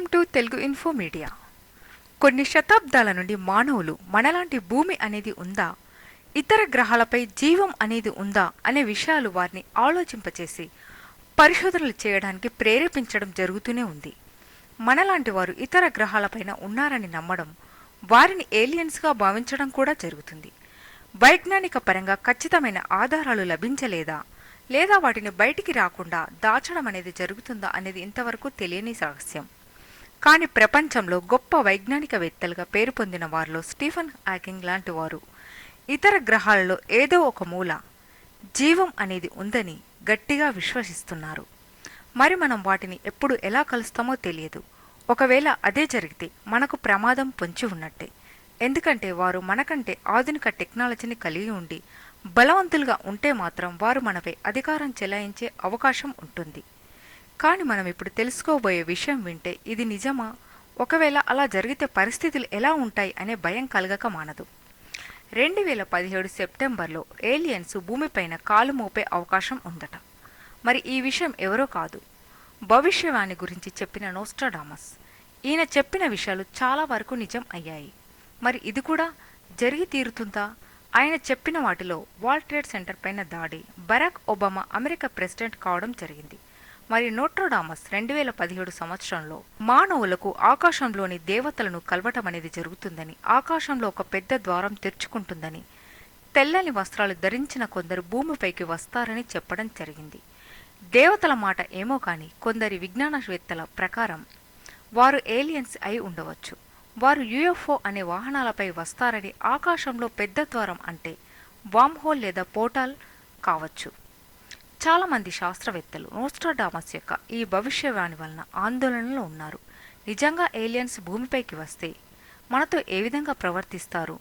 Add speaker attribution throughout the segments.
Speaker 1: Welcome to Telugu info media. కొన్ని శతాబ్దాల నుండి మానవులు మనలాంటి భూమి అనేది ఉందా? ఇతర గ్రహాలపై జీవం అనేది ఉందా? అనే విషయాలు వారిని ఆలోచింపచేసి పరిశోధనలు చేయడానికి ప్రేరేపించడం జరుగుతూనే ఉంది. మనలాంటి వారు ఇతర గ్రహాలపైన ఉన్నారని నమ్మడం వారిని ఏలియన్స్గా భావించడం కూడా జరుగుతుంది. వైజ్ఞానిక పరంగా ఖచ్చితమైన ఆధారాలు లభించలేదా? లేదా వాటిని బయటికి రాకుండా దాచడం అనేది జరుగుతుందా అనేది ఇంతవరకు తెలియని రహస్యం కానీ ప్రపంచంలో గొప్ప వైజ్ఞానికవేత్తలుగా పేరు పొందిన వారిలో స్టీఫన్ హాకింగ్ లాంటి వారు. ఇతర గ్రహాలలో ఏదో ఒక మూల జీవం అనేది ఉందని గట్టిగా విశ్వసిస్తున్నారు. మరి మనం వాటిని ఎప్పుడు ఎలా కలుస్తామో తెలియదు. ఒకవేళ అదే జరిగితే మనకు ప్రమాదం పొంచి ఉన్నట్టే. ఎందుకంటే వారు మనకంటే ఆధునిక టెక్నాలజీని కలిగి ఉండి బలవంతులుగా ఉంటే మాత్రం వారు మనపై అధికారం చెలాయించే అవకాశం ఉంటుంది. కానీ మనం ఇప్పుడు తెలుసుకోబోయే విషయం వింటే ఇది నిజమా? ఒకవేళ అలా జరిగితే పరిస్థితులు ఎలా ఉంటాయి అనే భయం కలగక మానదు. రెండు వేల పదిహేడు సెప్టెంబర్లో ఏలియన్స్ భూమిపైన కాలు మోపే అవకాశం ఉందట. మరి ఈ విషయం ఎవరో కాదు. భవిష్యవాణి గురించి చెప్పిన నోస్ట్రాడామస్. ఈయన చెప్పిన విషయాలు చాలా వరకు నిజం అయ్యాయి. మరి ఇది కూడా జరిగి తీరుతుందా? ఆయన చెప్పిన వాటిలో వరల్డ్ ట్రేడ్ సెంటర్ పైన దాడి బరాక్ ఒబామా అమెరికా ప్రెసిడెంట్ కావడం జరిగింది. మరి నోట్రోడామస్ రెండు వేల పదిహేడు సంవత్సరంలో మానవులకు ఆకాశంలోని దేవతలను కలవటం అనేది జరుగుతుందని ఆకాశంలో ఒక పెద్ద ద్వారం తెరుచుకుంటుందని తెల్లని వస్త్రాలు ధరించిన కొందరు భూమిపైకి వస్తారని చెప్పడం జరిగింది. దేవతల మాట ఏమో కానీ కొందరి విజ్ఞానవేత్తల ప్రకారం వారు ఏలియన్స్ అయి ఉండవచ్చు. వారు యుఎఫ్ఓ అనే వాహనాలపై వస్తారని ఆకాశంలో పెద్ద ద్వారం అంటే వామ్ హోల్ లేదా పోర్టల్ కావచ్చు. చాలామంది శాస్త్రవేత్తలు నోస్ట్రాడామస్ యొక్క ఈ భవిష్యవాణి వలన ఆందోళనలో ఉన్నారు. నిజంగా ఏలియన్స్ భూమిపైకి వస్తే మనతో ఏ విధంగా ప్రవర్తిస్తారు?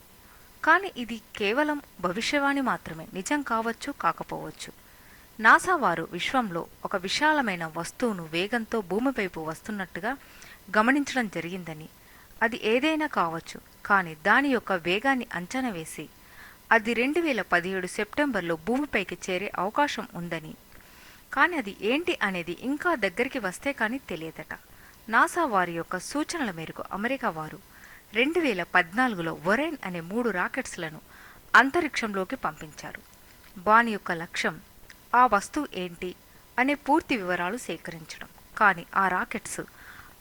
Speaker 1: కానీ ఇది కేవలం భవిష్యవాణి మాత్రమే నిజం కావచ్చు కాకపోవచ్చు. నాసా వారు విశ్వంలో ఒక విశాలమైన వస్తువును వేగంతో భూమిపైపు వస్తున్నట్టుగా గమనించడం జరిగిందని. అది ఏదైనా కావచ్చు కానీ దాని యొక్క వేగాన్ని అంచనా వేసి అది రెండు వేల పదిహేడు సెప్టెంబర్లో భూమిపైకి చేరే అవకాశం ఉందని. కానీ అది ఏంటి అనేది ఇంకా దగ్గరికి వస్తే కానీ తెలియదట. నాసా వారి యొక్క సూచనల మేరకు అమెరికా వారు రెండు వేల పద్నాలుగులో వొరైన్ అనే మూడు రాకెట్స్లను అంతరిక్షంలోకి పంపించారు. వాని యొక్క లక్ష్యం ఆ వస్తువు ఏంటి అనే పూర్తి వివరాలు సేకరించడం. కానీ ఆ రాకెట్స్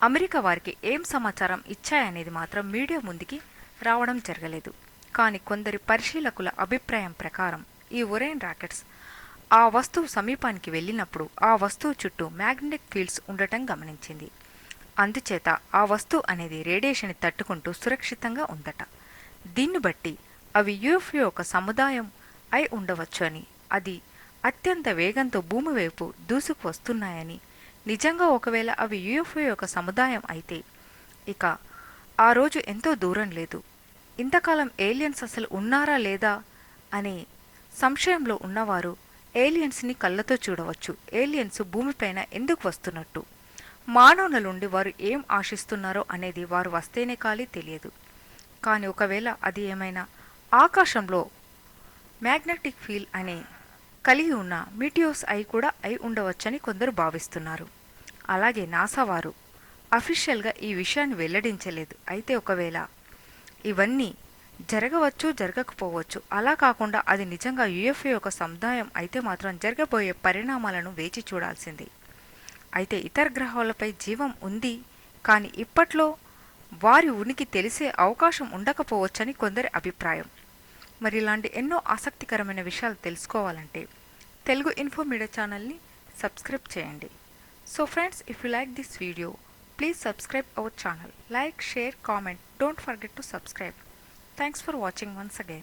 Speaker 1: అమెరికా వారికి ఏం సమాచారం ఇచ్చాయనేది మాత్రం మీడియా ముందుకి రావడం జరగలేదు. కానీ కొందరి పరిశీలకుల అభిప్రాయం ప్రకారం ఈ ఒరేన్ రాకెట్స్ ఆ వస్తువు సమీపానికి వెళ్ళినప్పుడు ఆ వస్తువు చుట్టూ మ్యాగ్నెటిక్ ఫీల్డ్స్ ఉండటం గమనించింది. అందుచేత ఆ వస్తువు అనేది రేడియేషన్ తట్టుకుంటూ సురక్షితంగా ఉందట. దీన్ని బట్టి అవి యూఎఫ్ఓ ఒక సముదాయం అయి ఉండవచ్చు అని అది అత్యంత వేగంతో భూమి వైపు దూసుకు వస్తున్నాయని నిజంగా ఒకవేళ అవి యూఎఫ్ఓ యొక్క సముదాయం అయితే ఇక ఆ రోజు ఎంతో దూరం లేదు. ఇంతకాలం ఏలియన్స్ అసలు ఉన్నారా లేదా అనే సంశయంలో ఉన్నవారు ఏలియన్స్ని కళ్ళతో చూడవచ్చు. ఏలియన్స్ భూమిపైన ఎందుకు వస్తున్నట్టు? మానవుల నుండి వారు ఏం ఆశిస్తున్నారో అనేది వారు వస్తేనే కాలి తెలియదు. కానీ ఒకవేళ అది ఏమైనా ఆకాశంలో మ్యాగ్నెటిక్ ఫీల్ అనే కలిగి ఉన్న మిటియోస్ అయి కూడా అయి ఉండవచ్చని కొందరు భావిస్తున్నారు. అలాగే నాసా వారు అఫీషియల్గా ఈ విషయాన్ని వెల్లడించలేదు. అయితే ఒకవేళ ఇవన్నీ జరగవచ్చు జరగకపోవచ్చు. అలా కాకుండా అది నిజంగా యుఎఫ్ఏ యొక్క సముదాయం అయితే మాత్రం జరగబోయే పరిణామాలను వేచి చూడాల్సింది. అయితే ఇతర గ్రహాలపై జీవం ఉంది కానీ ఇప్పట్లో వారి ఉనికి తెలిసే అవకాశం ఉండకపోవచ్చని కొందరి అభిప్రాయం. మరి ఇలాంటి ఎన్నో ఆసక్తికరమైన విషయాలు తెలుసుకోవాలంటే తెలుగు ఇన్ఫో మీడియా ఛానల్ని సబ్స్క్రైబ్ చేయండి. So friends if you like this video Please subscribe our channel. Like, share, comment. Don't forget to subscribe. Thanks for watching once again.